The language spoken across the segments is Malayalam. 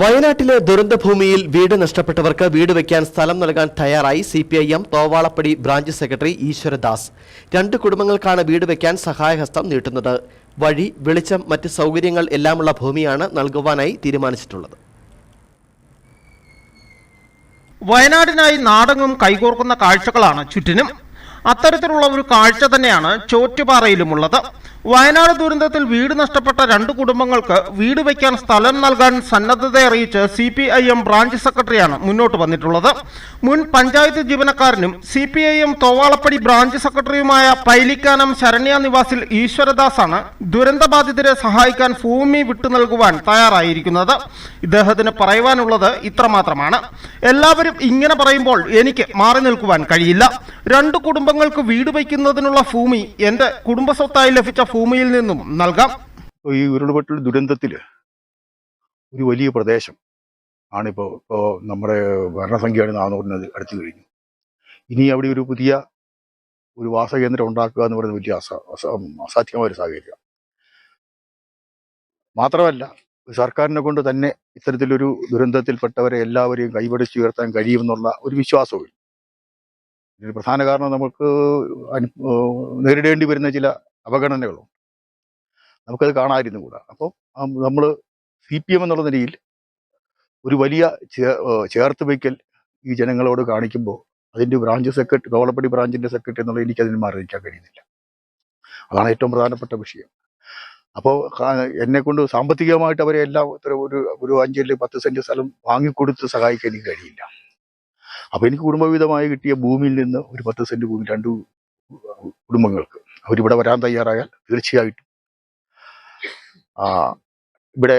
വയനാട്ടിലെ ദുരന്തഭൂമിയിൽ വീട് നഷ്ടപ്പെട്ടവർക്ക് വീട് വയ്ക്കാൻ സ്ഥലം നൽകാൻ തയ്യാറായി C P I M Thovalappady branch secretary Eeswaradas. രണ്ട് കുടുംബങ്ങൾക്കാണ് വീട് വയ്ക്കാൻ സഹായഹസ്തം നീട്ടുന്നത്. വഴി വെളിച്ചം മറ്റ് സൗകര്യങ്ങൾ എല്ലാമുള്ള ഭൂമിയാണ് നൽകുവാനായി തീരുമാനിച്ചിട്ടുള്ളത്. വയനാടിനായി നാടങ്ങും കൈകോർക്കുന്ന കാഴ്ചകളാണ് ചുറ്റിനും. അത്തരത്തിലുള്ള ഒരു കാഴ്ച തന്നെയാണ് ചോറ്റുപാറയിലുമുള്ളത്. വയനാട് ദുരന്തത്തിൽ വീട് നഷ്ടപ്പെട്ട രണ്ട് കുടുംബങ്ങൾക്ക് വീട് വയ്ക്കാൻ സ്ഥലം നൽകാൻ സന്നദ്ധത അറിയിച്ച് C P I M branch സെക്രട്ടറിയാണ് മുന്നോട്ട് വന്നിട്ടുള്ളത്. മുൻ പഞ്ചായത്ത് ജീവനക്കാരനും C P I M Thovalappady branch സെക്രട്ടറിയുമായ പൈലിക്കാനം ശരണ്യ നിവാസിൽ ഈശ്വരദാസാണ് ദുരന്തബാധിതരെ സഹായിക്കാൻ ഭൂമി വിട്ടു നൽകുവാൻ തയ്യാറായിരിക്കുന്നത്. ഇദ്ദേഹത്തിന് പറയുവാനുള്ളത് ഇത്രമാത്രമാണ്. എല്ലാവരും ഇങ്ങനെ പറയുമ്പോൾ എനിക്ക് മാറി നിൽക്കുവാൻ കഴിയില്ല. രണ്ട് കുടുംബങ്ങൾക്ക് വീട് വയ്ക്കുന്നതിനുള്ള ഭൂമി എന്റെ കുടുംബസ്വത്തായി ലഭിച്ച ഭൂമിയിൽ നിന്നും നൽകാം. ഈ ഉരുൾപൊട്ടൽ ദുരന്തത്തിൽ ഒരു വലിയ പ്രദേശം ആണിപ്പോൾ ഇപ്പോ നമ്മുടെ ഭരണസംഖ്യയാണ് നാനൂറിന് അടുത്ത് കഴിഞ്ഞു. ഇനി അവിടെ ഒരു പുതിയ ഒരു വാസകേന്ദ്രം ഉണ്ടാക്കുക എന്ന് പറയുന്നത് വലിയ അസ അസ- അസാധ്യമായ ഒരു സാഹചര്യം മാത്രമല്ല സർക്കാരിനെ കൊണ്ട് തന്നെ ഇത്തരത്തിലൊരു ദുരന്തത്തിൽപ്പെട്ടവരെ എല്ലാവരെയും കൈപിടിച്ച് ഉയർത്താൻ കഴിയുമെന്നുള്ള ഒരു വിശ്വാസവും ഇതിന് പ്രധാന കാരണം നമുക്ക് നേരിടേണ്ടി വരുന്ന ചില അവഗണനകളുണ്ട് നമുക്കത് കാണാതിരുന്നു കൂടാ. അപ്പോൾ നമ്മൾ സി പി എം എന്നുള്ള നിലയിൽ ഒരു വലിയ ചേർത്ത് വയ്ക്കൽ ഈ ജനങ്ങളോട് കാണിക്കുമ്പോൾ അതിന്റെ ബ്രാഞ്ച് സെക്രട്ടറി കോവളപ്പടി ബ്രാഞ്ചിന്റെ സെക്രട്ടറി എന്നുള്ള എനിക്ക് അതിന് മാറി കഴിയുന്നില്ല. അതാണ് ഏറ്റവും പ്രധാനപ്പെട്ട വിഷയം. അപ്പോൾ എന്നെ കൊണ്ട് സാമ്പത്തികമായിട്ട് അവരെ എല്ലാം ഇത്ര ഒരു ഒരു അഞ്ചിൽ പത്ത് സെന്റ് സ്ഥലം വാങ്ങിക്കൊടുത്ത് സഹായിക്കാൻ എനിക്ക് കഴിയില്ല. അപ്പോൾ എനിക്ക് കുടുംബവിധമായി കിട്ടിയ ഭൂമിയിൽ നിന്ന് ഒരു പത്ത് സെന്റ് ഭൂമി രണ്ട് കുടുംബങ്ങൾക്ക് അവരിവിടെ വരാൻ തയ്യാറായാൽ തീർച്ചയായിട്ടും ഇവിടെ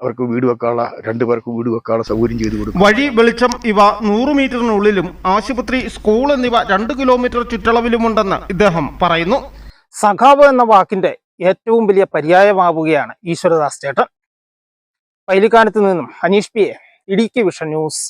അവർക്ക് വീട് വെക്കാനുള്ള രണ്ടു പേർക്ക് വീട് വെക്കാനുള്ള സൗകര്യം ചെയ്തു കൊടുക്കും. വഴി വെളിച്ചം ഇവ നൂറ് മീറ്ററിനുള്ളിലും ആശുപത്രി സ്കൂൾ എന്നിവ രണ്ട് കിലോമീറ്റർ ചുറ്റളവിലുമുണ്ടെന്ന് ഇദ്ദേഹം പറയുന്നു. സഖാവ് എന്ന വാക്കിന്റെ ഏറ്റവും വലിയ പര്യായമാവുകയാണ് ഈശ്വരദാസ് ചേട്ടൻ. പൈലിക്കാനത്ത് നിന്നും Aneesh P A Idukki Vision News.